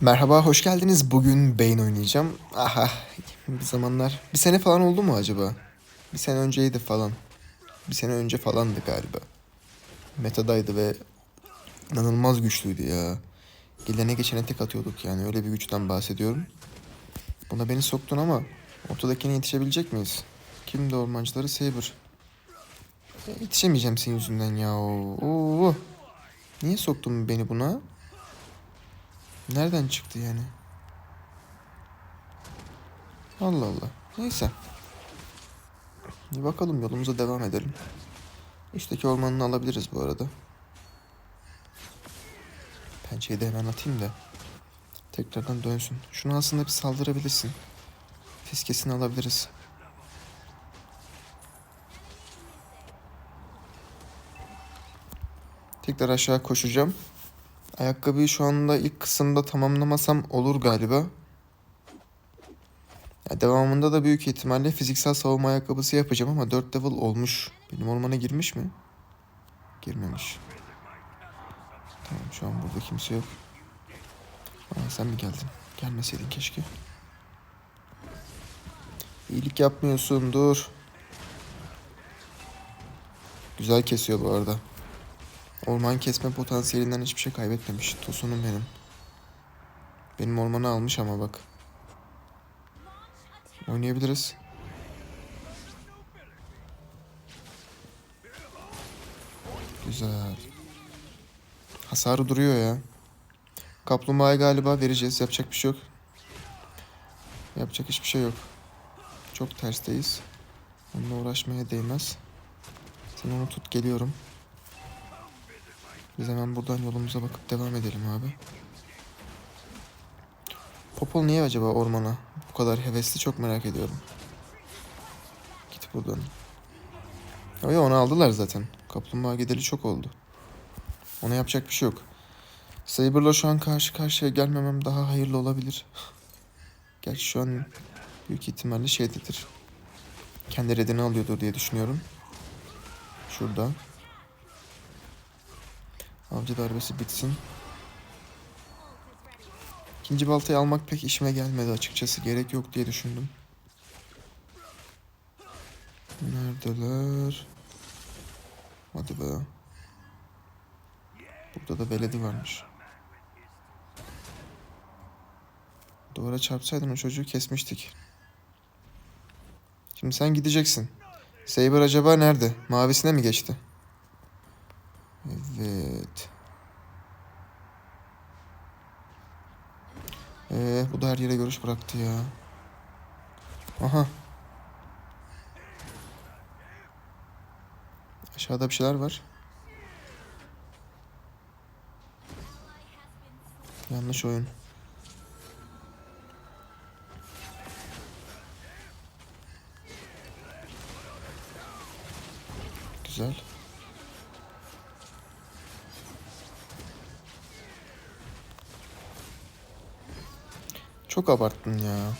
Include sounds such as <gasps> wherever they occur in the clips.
Merhaba, hoş geldiniz. Bugün Bane oynayacağım. Aha, bir zamanlar. Bir sene falan oldu mu acaba? Bir sene önceydi falan. Bir sene önce falandı galiba. Metadaydı ve inanılmaz güçlüydü ya. Gelene geçene tek atıyorduk yani öyle bir güçten bahsediyorum. Buna beni soktun ama ortadakine yetişebilecek miyiz? Kimdi ormancıları? Saber. E, yetişemeyeceğim senin yüzünden ya. Oo. Niye soktun beni buna? Nereden çıktı yani? Allah Allah. Neyse. Bir bakalım yolumuza devam edelim. Üstteki ormanını alabiliriz bu arada. Pençeyi de hemen atayım da. Tekrardan dönsün. Şunu aslında bir saldırabilirsin. Fiskesini alabiliriz. Tekrar aşağı koşacağım. Ayakkabıyı şu anda ilk kısımda tamamlamasam olur galiba. Ya devamında da büyük ihtimalle fiziksel savunma ayakkabısı yapacağım ama 4 level olmuş. Benim ormana girmiş mi? Girmemiş. Tamam şu an burada kimse yok. Aa, sen mi geldin? Gelmeseydin keşke. İyilik yapmıyorsun dur. Güzel kesiyor bu arada. Orman kesme potansiyelinden hiçbir şey kaybetmemiş. Tosunum benim. Benim ormanı almış ama bak. Oynayabiliriz. Güzel. Hasarı duruyor ya. Kaplumbağayı galiba vereceğiz. Yapacak bir şey yok. Yapacak hiçbir şey yok. Çok tersteyiz. Onunla uğraşmaya değmez. Sen onu tut geliyorum. Biz hemen buradan yolumuza bakıp devam edelim abi. Popol niye acaba ormana bu kadar hevesli çok merak ediyorum. Git buradan. Ya onu aldılar zaten. Kaplumbağa gideli çok oldu. Ona yapacak bir şey yok. Saber'la şu an karşı karşıya gelmemem daha hayırlı olabilir. <laughs> Gerçi şu an büyük ihtimalle şeydedir. Kendi redini alıyordur diye düşünüyorum. Şurada. Avcı darbesi bitsin. İkinci baltayı almak pek işime gelmedi açıkçası. Gerek yok diye düşündüm. Neredeler? Hadi be. Burada da beledi varmış. Duvara çarpsaydın o çocuğu kesmiştik. Şimdi sen gideceksin. Saber acaba nerede? Mavisine mi geçti? Evet. Ee, bu da her yere görüş bıraktı ya. Aha. Aşağıda bir şeyler var. Yanlış oyun. Güzel. Çok abarttın ya.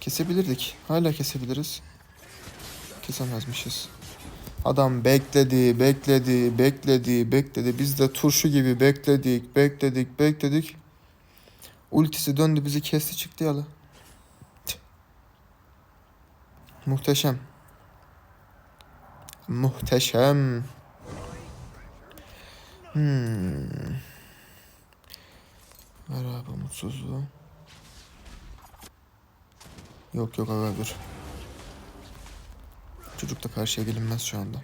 Kesebilirdik. Hala kesebiliriz. Kesemezmişiz. Adam bekledi, bekledi, bekledi, bekledi. Biz de turşu gibi bekledik, bekledik, bekledik. Ultisi döndü bizi kesti çıktı yalı. Muhteşem. Muhteşem. Hmm. Ver abi. Yok yok aga dur. Çocuk da karşıya gelinmez şu anda.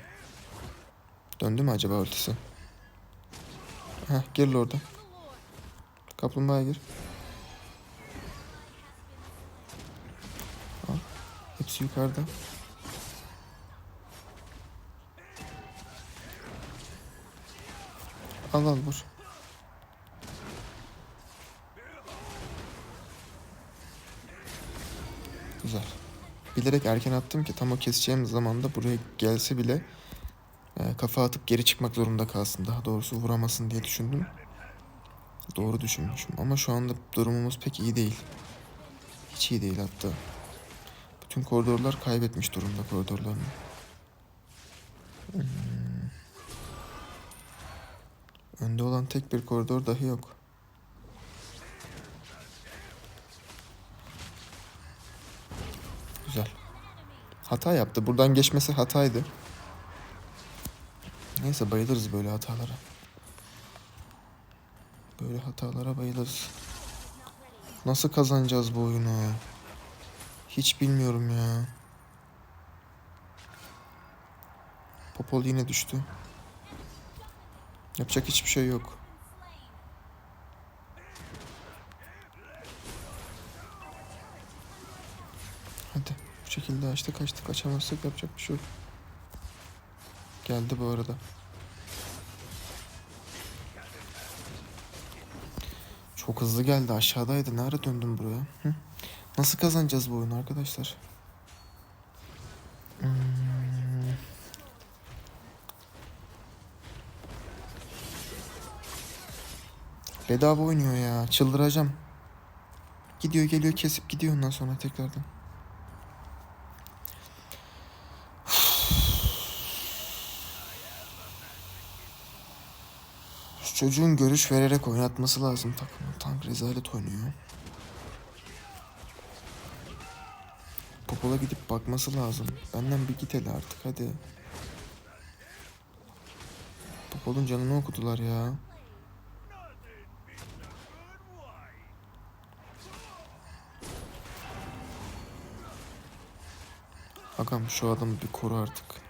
Döndü mü acaba ultisi? Heh gir orada. Kaplumbağaya gir. Al. Hepsi yukarıda. Al al vur. Güzel. Bilerek erken attım ki tam o keseceğim zamanda buraya gelse bile e, kafa atıp geri çıkmak zorunda kalsın. Daha doğrusu vuramasın diye düşündüm. Doğru düşünmüşüm ama şu anda durumumuz pek iyi değil. Hiç iyi değil hatta. Bütün koridorlar kaybetmiş durumda koridorlarını. Hmm. Önde olan tek bir koridor dahi yok. Güzel. Hata yaptı. Buradan geçmesi hataydı. Neyse bayılırız böyle hatalara. Böyle hatalara bayılırız. Nasıl kazanacağız bu oyunu? Hiç bilmiyorum ya. Popol yine düştü. Yapacak hiçbir şey yok. Hadi bu şekilde açtık açtık açamazsak yapacak bir şey yok. Geldi bu arada. Çok hızlı geldi aşağıdaydı. Ne ara döndüm buraya? Hı? Nasıl kazanacağız bu oyunu arkadaşlar? Hmm. Bedava oynuyor ya. Çıldıracağım. Gidiyor geliyor kesip gidiyor ondan sonra tekrardan. Şu çocuğun görüş vererek oynatması lazım takımı. Tank rezalet oynuyor. Popola gidip bakması lazım. Benden bir git hele artık hadi. Popol'un canını okudular ya. Agam şu adamı bir koru artık.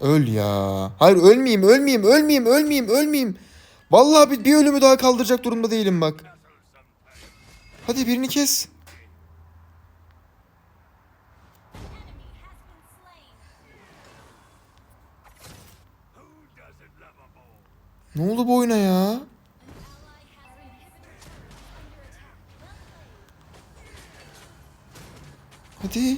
Öl ya. Hayır ölmeyeyim, ölmeyeyim, ölmeyeyim, ölmeyeyim, ölmeyeyim. Vallahi bir, bir ölümü daha kaldıracak durumda değilim bak. Hadi birini kes. Ne oldu bu oyuna ya? Hadi.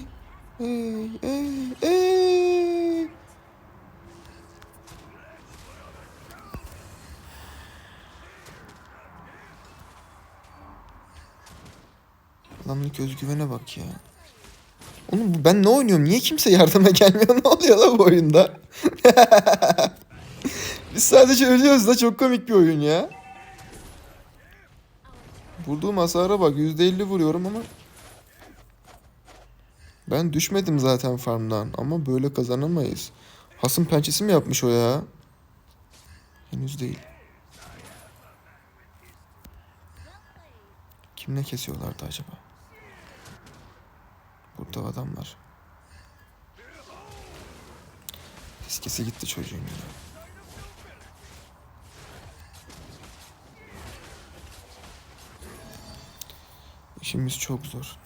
Adamlık özgüvene bak ya. Oğlum ben ne oynuyorum? Niye kimse yardıma gelmiyor? <laughs> Ne oluyor lan bu oyunda? <laughs> Biz sadece ölüyoruz da çok komik bir oyun ya. Vurduğum hasara bak %50 vuruyorum ama ben düşmedim zaten farmdan ama böyle kazanamayız. Hasım pençesi mi yapmış o ya? Henüz değil. Kimle kesiyorlardı acaba? Burada adam var. Eskisi gitti çocuğun ya. İşimiz çok zor.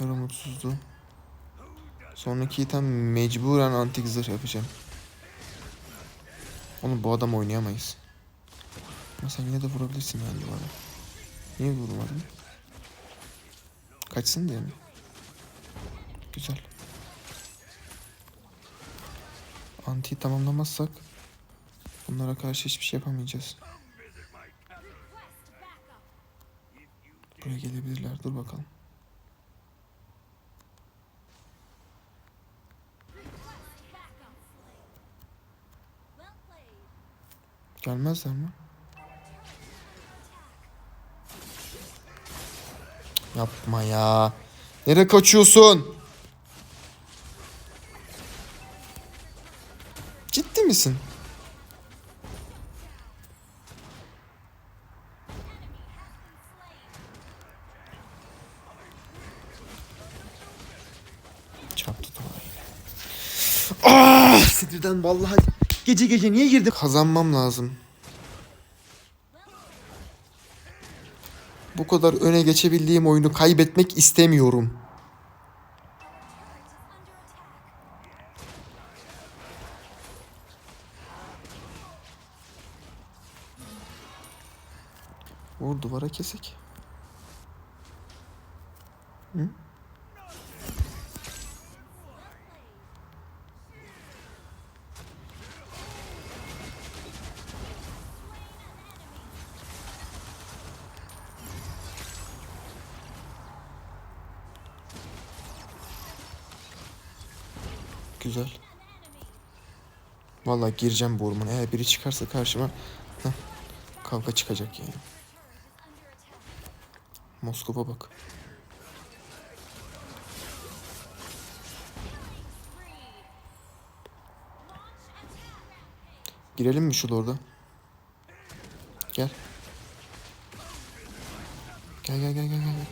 Yorum. Sonraki item mecburen antik zırh yapacağım. Oğlum bu adam oynayamayız. Ama sen yine de vurabilirsin yani bana. Niye vurmadın? Kaçsın diye mi? Güzel. Antiyi tamamlamazsak bunlara karşı hiçbir şey yapamayacağız. Buraya gelebilirler. Dur bakalım. Gelmezler mi? Yapma ya. Nereye kaçıyorsun? Ciddi misin? Çarptı yine. Ah! Sinirden vallahi gece gece niye girdim? Kazanmam lazım. Bu kadar öne geçebildiğim oyunu kaybetmek istemiyorum. Vur duvara kesik. Hı? Güzel. Vallahi gireceğim bu ormana. Eğer biri çıkarsa karşıma heh, kavga çıkacak yani. Moskova bak. Girelim mi şu lorda? Gel. Gel gel gel gel gel.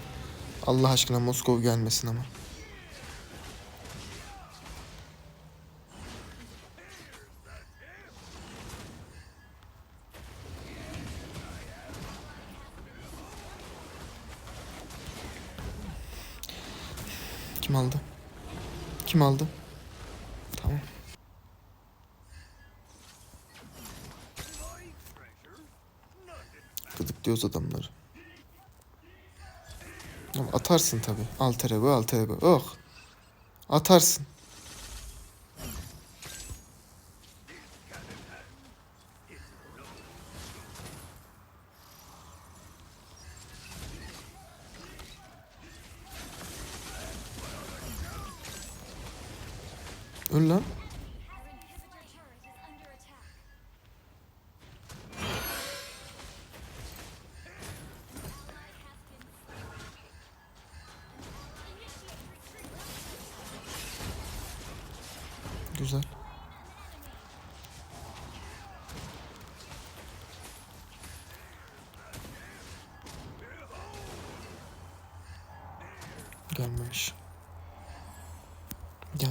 Allah aşkına Moskova gelmesin ama. Kim aldı? Tamam. Gıdıklıyoruz adamları. Atarsın tabi. Alter ego, alter ego. Oh. Atarsın.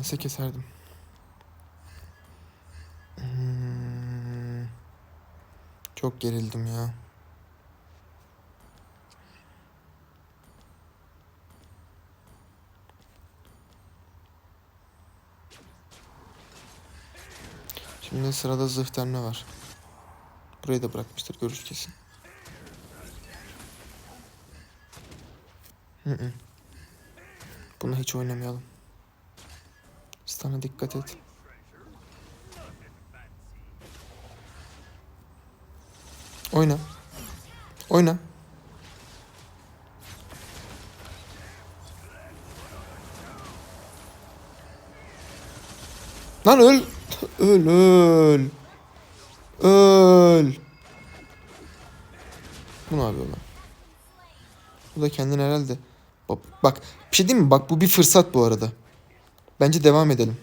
Gelse keserdim. Hmm. Çok gerildim ya. Şimdi sırada zıhtemle var. Burayı da bırakmıştır görüş kesin. Bunu hiç oynamayalım. Sana dikkat et. Oyna. Oyna. Lan öl. Öl öl. Öl. Bu ne yapıyor lan? Bu da kendini herhalde. Bak, bak bir şey diyeyim mi? Bak bu bir fırsat bu arada. Bence devam edelim.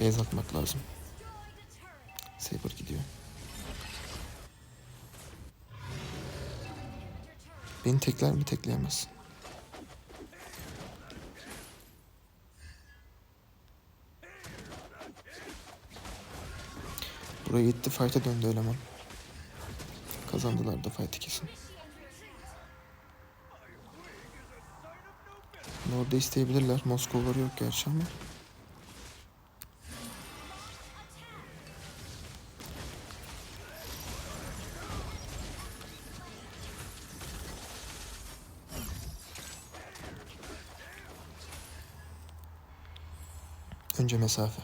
Beyaz atmak lazım. Saber gidiyor. Beni tekler mi tekleyemez. Buraya gitti fight'a döndü eleman. Kazandılar da fight'ı kesin. Orada isteyebilirler. Moskova yok gerçi ama. Önce mesafe.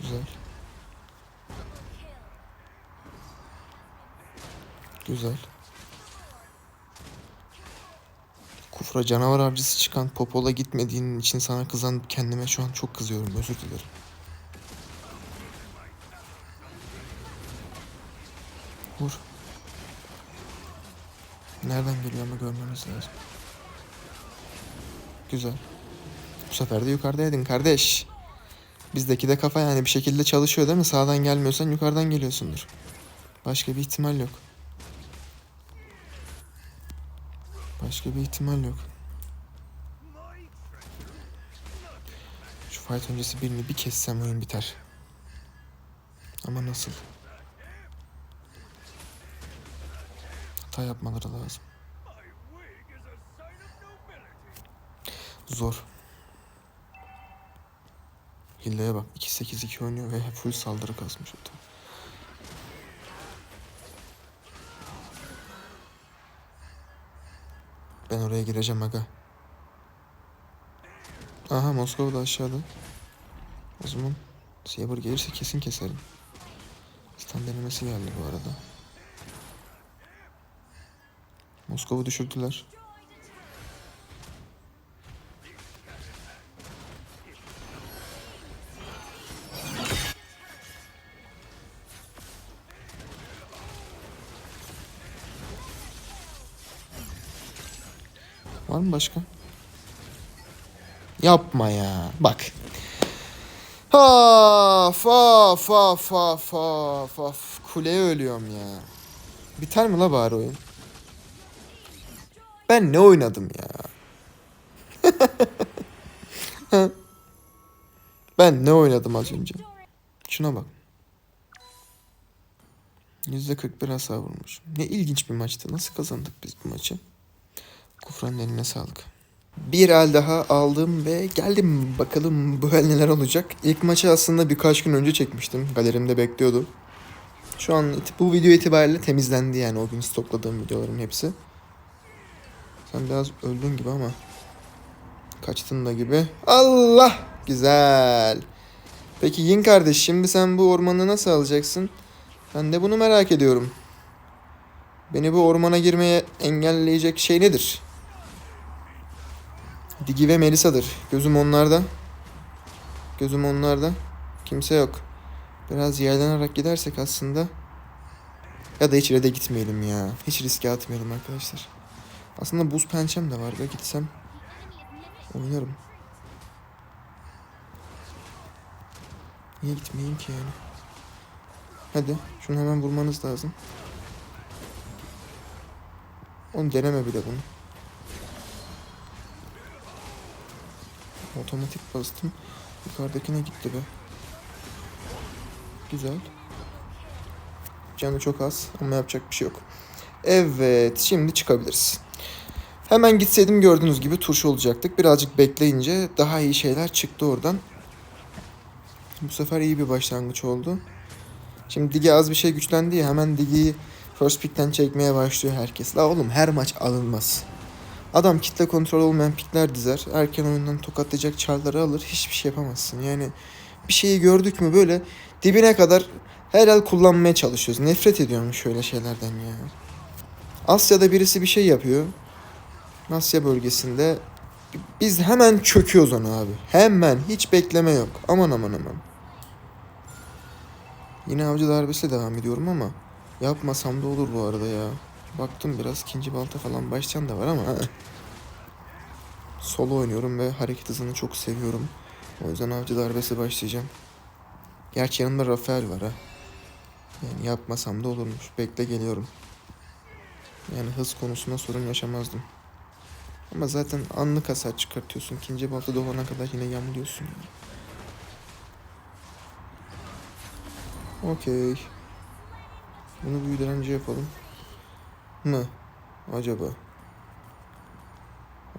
Güzel. Güzel. Kufra canavar avcısı çıkan Popol'a gitmediğin için sana kızan kendime şu an çok kızıyorum. Özür dilerim. Vur. Nereden geliyor ama görmemiz lazım. Güzel. Bu sefer de yukarıdaydın kardeş. Bizdeki de kafa yani bir şekilde çalışıyor değil mi? Sağdan gelmiyorsan yukarıdan geliyorsundur. Başka bir ihtimal yok. Başka bir ihtimal yok. Şu fight öncesi birini bir kessem oyun biter. Ama nasıl? Hata yapmaları lazım. Zor. Hilleye bak 2-8-2 oynuyor ve full saldırı kasmış o Ben oraya gireceğim aga. Aha Moskova da aşağıda. O zaman Saber gelirse kesin keserim. Stand denemesi geldi bu arada. Moskova düşürdüler. Mı başka? Yapma ya. Bak. Of of of of of of. Kuleye ölüyorum ya. Biter mi la bari oyun? Ben ne oynadım ya? <laughs> ben ne oynadım az önce? Şuna bak. %41 hasar vurmuş. Ne ilginç bir maçtı. Nasıl kazandık biz bu maçı? Kufranın eline sağlık. Bir el daha aldım ve geldim. Bakalım bu el neler olacak. İlk maçı aslında birkaç gün önce çekmiştim. Galerimde bekliyordu. Şu an bu video itibariyle temizlendi yani o gün stokladığım videoların hepsi. Sen biraz öldün gibi ama. Kaçtın da gibi. Allah! Güzel. Peki Yin kardeş şimdi sen bu ormanı nasıl alacaksın? Ben de bunu merak ediyorum. Beni bu ormana girmeye engelleyecek şey nedir? Digi ve Melisa'dır. Gözüm onlarda. Gözüm onlarda. Kimse yok. Biraz yerlenerek gidersek aslında. Ya da hiç red'e gitmeyelim ya. Hiç riske atmayalım arkadaşlar. Aslında buz pençem de var ve gitsem oynarım. Niye gitmeyeyim ki yani? Hadi şunu hemen vurmanız lazım. Onu deneme bile bunu. Otomatik bastım. Yukarıdakine gitti be. Güzel. Canı çok az ama yapacak bir şey yok. Evet şimdi çıkabiliriz. Hemen gitseydim gördüğünüz gibi turşu olacaktık. Birazcık bekleyince daha iyi şeyler çıktı oradan. Bu sefer iyi bir başlangıç oldu. Şimdi Digi az bir şey güçlendi ya hemen Digi'yi first pick'ten çekmeye başlıyor herkes. La oğlum her maç alınmaz. Adam kitle kontrol olmayan pikler dizer. Erken oyundan tokatlayacak çarları alır. Hiçbir şey yapamazsın. Yani bir şeyi gördük mü böyle dibine kadar her el kullanmaya çalışıyoruz. Nefret ediyorum şöyle şeylerden ya. Asya'da birisi bir şey yapıyor. Asya bölgesinde biz hemen çöküyoruz ona abi. Hemen hiç bekleme yok. Aman aman aman. Yine avcı darbesiyle devam ediyorum ama yapmasam da olur bu arada ya. Baktım biraz ikinci balta falan başlayan da var ama <laughs> solo oynuyorum ve hareket hızını çok seviyorum. O yüzden avcı darbesi başlayacağım. Gerçi yanımda Rafael var ha. Yani yapmasam da olurmuş. Bekle geliyorum. Yani hız konusunda sorun yaşamazdım. Ama zaten anlık hasar çıkartıyorsun. İkinci balta dolana kadar yine yamuluyorsun. Okey. Bunu büyüdürence yapalım. Mı? Acaba?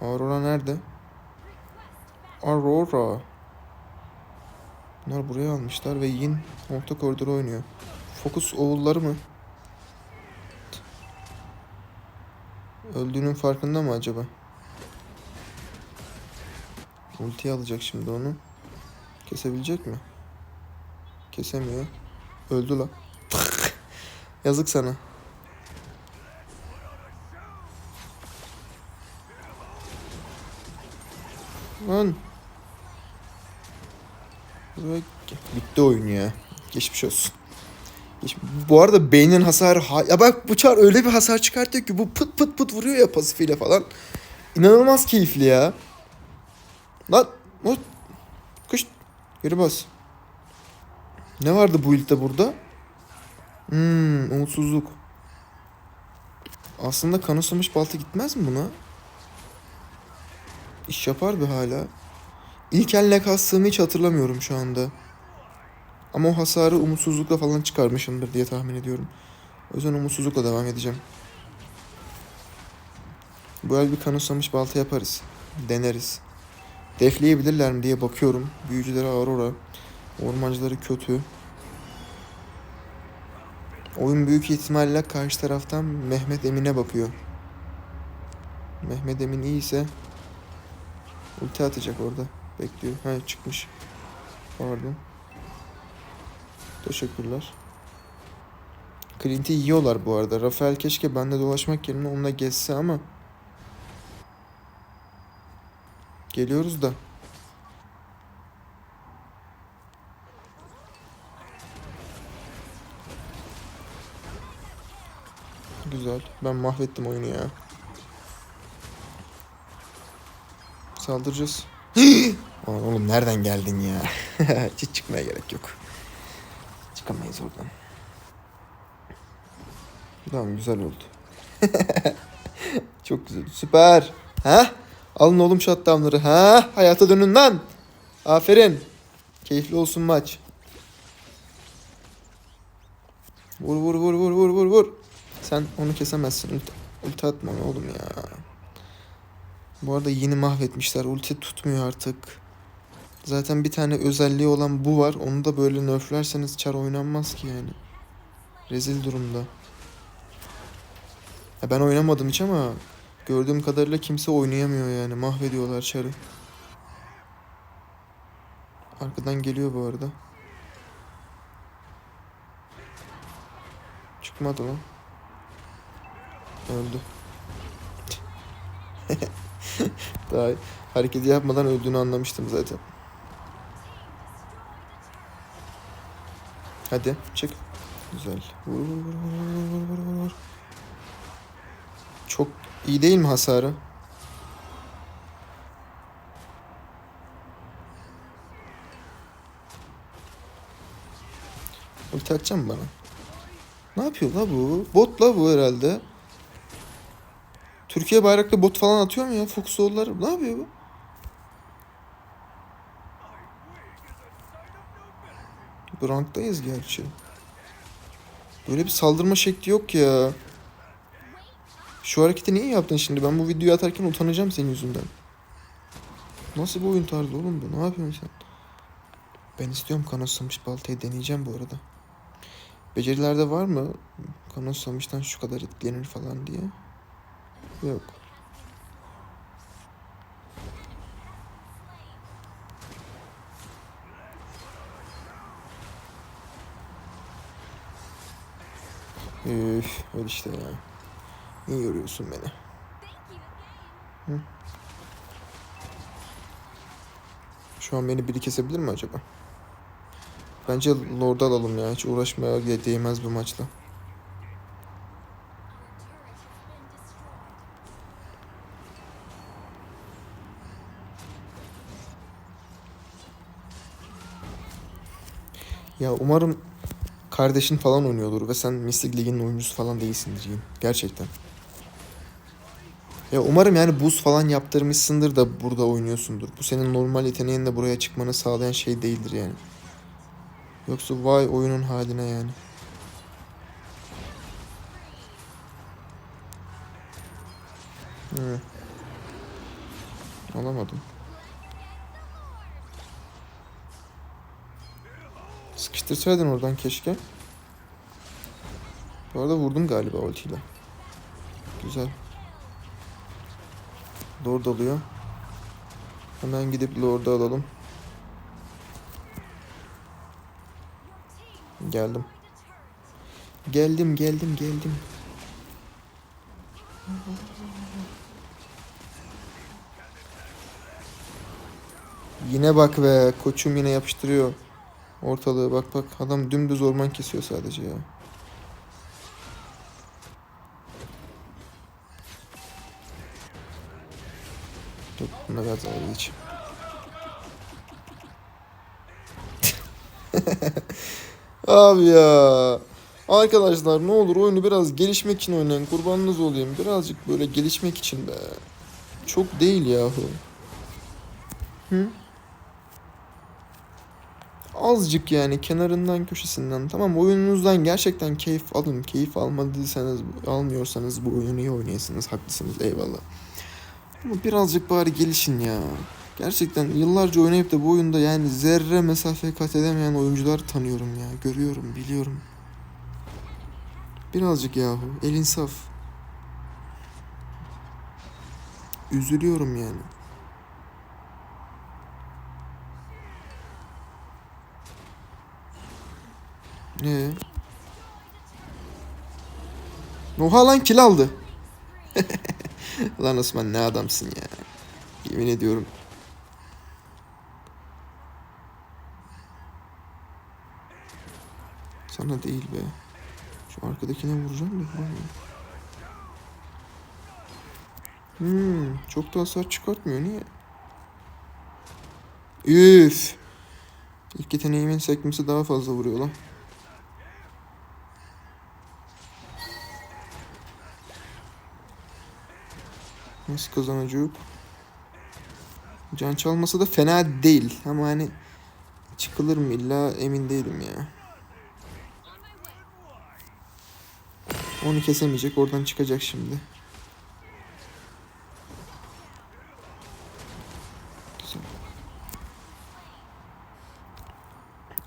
Aurora nerede? Aurora. Bunlar buraya almışlar ve Yin orta koridora oynuyor. Fokus oğulları mı? Öldüğünün farkında mı acaba? Ultiyi alacak şimdi onu. Kesebilecek mi? Kesemiyor. Öldü la. <laughs> Yazık sana. Lan. Bitti oyun ya. Geçmiş olsun. Bu arada beynin hasarı... Ha- ya bak bu çar öyle bir hasar çıkartıyor ki bu pıt pıt pıt vuruyor ya pasifiyle falan. İnanılmaz keyifli ya. Lan. Lan. Kış. Geri bas. Ne vardı bu ilkte burada? Hmm, umutsuzluk. Aslında kanısamış balta gitmez mi buna? İş yapar bir hala. İlk elle kastığımı hiç hatırlamıyorum şu anda. Ama o hasarı umutsuzlukla falan çıkarmışımdır diye tahmin ediyorum. O yüzden umutsuzlukla devam edeceğim. Bu el bir kanısamış balta yaparız. Deneriz. Defleyebilirler mi diye bakıyorum. Büyücüleri Aurora. Ormancıları kötü. Oyun büyük ihtimalle karşı taraftan Mehmet Emin'e bakıyor. Mehmet Emin iyiyse ulti atacak orada. Bekliyor. Ha çıkmış. Pardon. Teşekkürler. Clint'i yiyorlar bu arada. Rafael keşke bende dolaşmak yerine onunla gezse ama Geliyoruz da. Güzel. Ben mahvettim oyunu ya. Saldıracağız. <gasps> Aman oğlum nereden geldin ya? <laughs> Hiç çıkmaya gerek yok. Çıkamayız oradan. Tamam güzel oldu. <laughs> Çok güzel. Süper. Ha? Alın oğlum shutdownları. Ha? Hayata dönün lan. Aferin. Keyifli olsun maç. Vur vur vur vur vur vur vur. Sen onu kesemezsin. Ulti, ulti atma oğlum ya. Bu arada yeni mahvetmişler. Ulti tutmuyor artık. Zaten bir tane özelliği olan bu var. Onu da böyle nerflerseniz çar oynanmaz ki yani. Rezil durumda. Ya ben oynamadım hiç ama gördüğüm kadarıyla kimse oynayamıyor yani. Mahvediyorlar çarı. Arkadan geliyor bu arada. Çıkmadı lan. Öldü. <laughs> <laughs> Daha hareketi yapmadan öldüğünü anlamıştım zaten. Hadi çık. Güzel. Vur vur vur vur vur vur vur. Çok iyi değil mi hasarı? Ulti atacak mı bana? Ne yapıyor la bu? Bot la bu herhalde. Türkiye bayraklı bot falan atıyor mu ya? Fokusollar. Ne yapıyor bu? Bu ranktayız gerçi. Böyle bir saldırma şekli yok ya. Şu hareketi niye yaptın şimdi? Ben bu videoyu atarken utanacağım senin yüzünden. Nasıl bir oyun tarzı oğlum bu? Ne yapıyorsun sen? Ben istiyorum kanoslamış baltayı deneyeceğim bu arada. Becerilerde var mı? Kanoslamıştan şu kadar etkilenir falan diye. Yok. Üf, öyle işte ya. Niye yoruyorsun beni? Hı? Şu an beni biri kesebilir mi acaba? Bence Lord'u alalım ya. Hiç uğraşmaya de- değmez bu maçla. Ya umarım kardeşin falan oynuyordur ve sen Mystic Lig'in oyuncusu falan değilsindir Yiğit. Gerçekten. Ya umarım yani buz falan yaptırmışsındır da burada oynuyorsundur. Bu senin normal yeteneğinle buraya çıkmanı sağlayan şey değildir yani. Yoksa vay oyunun haline yani. Hı. Alamadım. Sıkıştırsaydın oradan keşke. Bu arada vurdum galiba ultiyle. Güzel. Lord alıyor. Hemen gidip Lord'u alalım. Geldim. Geldim geldim geldim. Yine bak be koçum yine yapıştırıyor. Ortalığı bak bak adam dümdüz orman kesiyor sadece ya. Yok buna biraz daha geç. <laughs> Abi ya. Arkadaşlar ne olur oyunu biraz gelişmek için oynayın. Kurbanınız olayım. Birazcık böyle gelişmek için be. Çok değil yahu. Hı? Azıcık yani kenarından köşesinden. Tamam oyununuzdan gerçekten keyif alın. Keyif almadıysanız, almıyorsanız bu oyunu iyi oynayasınız. Haklısınız eyvallah. Ama birazcık bari gelişin ya. Gerçekten yıllarca oynayıp da bu oyunda yani zerre mesafe kat edemeyen oyuncular tanıyorum ya. Görüyorum, biliyorum. Birazcık yahu. El insaf. Üzülüyorum yani. Ne? Oha lan kill aldı. <laughs> lan Osman ne adamsın ya. Yemin ediyorum. Sana değil be. Şu arkadakine vuracağım da vuramıyorum. Hmm, çok da hasar çıkartmıyor niye? Üf. İlk yeteneğimin sekmesi daha fazla vuruyor lan. Nasıl kazanacak? Can çalması da fena değil ama hani çıkılır mı illa emin değilim ya. Onu kesemeyecek oradan çıkacak şimdi. Güzel.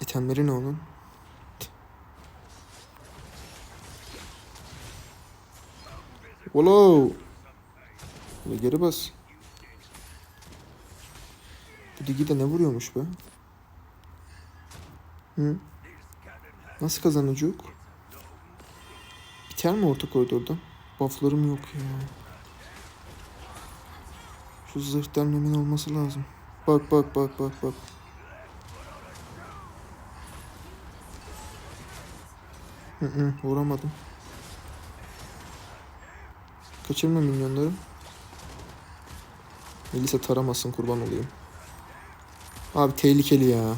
İtemleri ne onun? Wow. Ve geri bas. Bu digi de ne vuruyormuş be? Hı? Nasıl kazanacak? Biter mi orta koridorda? Bufflarım yok ya. Şu zırhtan emin olması lazım. Bak bak bak bak bak. Hı hı vuramadım. Kaçırma minyonları. Melisa taramasın kurban olayım. Abi tehlikeli ya.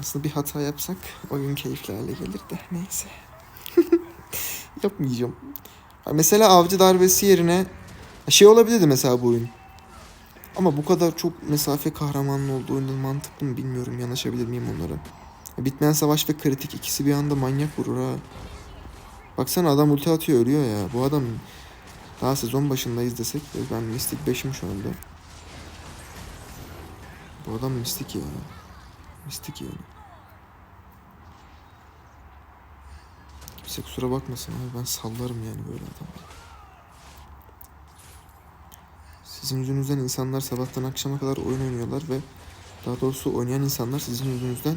Aslında bir hata yapsak oyun keyifli hale gelir de neyse. <laughs> Yapmayacağım. Mesela avcı darbesi yerine şey olabilirdi mesela bu oyun. Ama bu kadar çok mesafe kahramanlı olduğu oyunun mantıklı mı bilmiyorum. Yanaşabilir miyim onlara? Bitmeyen savaş ve kritik ikisi bir anda manyak vurur ha. Baksana adam ulti atıyor ölüyor ya. Bu adam daha sezon başındayız desek de ben Mystic 5'im şu anda. Bu adam Mystic ya. Mystic yani. Kimse kusura bakmasın abi ben sallarım yani böyle adamı. Sizin yüzünüzden insanlar sabahtan akşama kadar oyun oynuyorlar ve daha doğrusu oynayan insanlar sizin yüzünüzden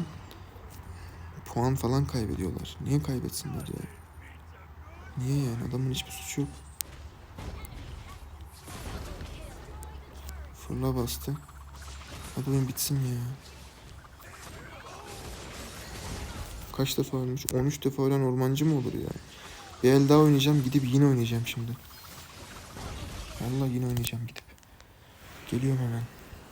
puan falan kaybediyorlar. Niye kaybetsinler ya? Niye yani? Adamın hiçbir suçu yok. Fırla bastı. Hadi oyun bitsin ya. Kaç defa ölmüş? 13 defa ölen ormancı mı olur ya? Bir el daha oynayacağım gidip yine oynayacağım şimdi. Vallahi yine oynayacağım gidip. Geliyorum hemen.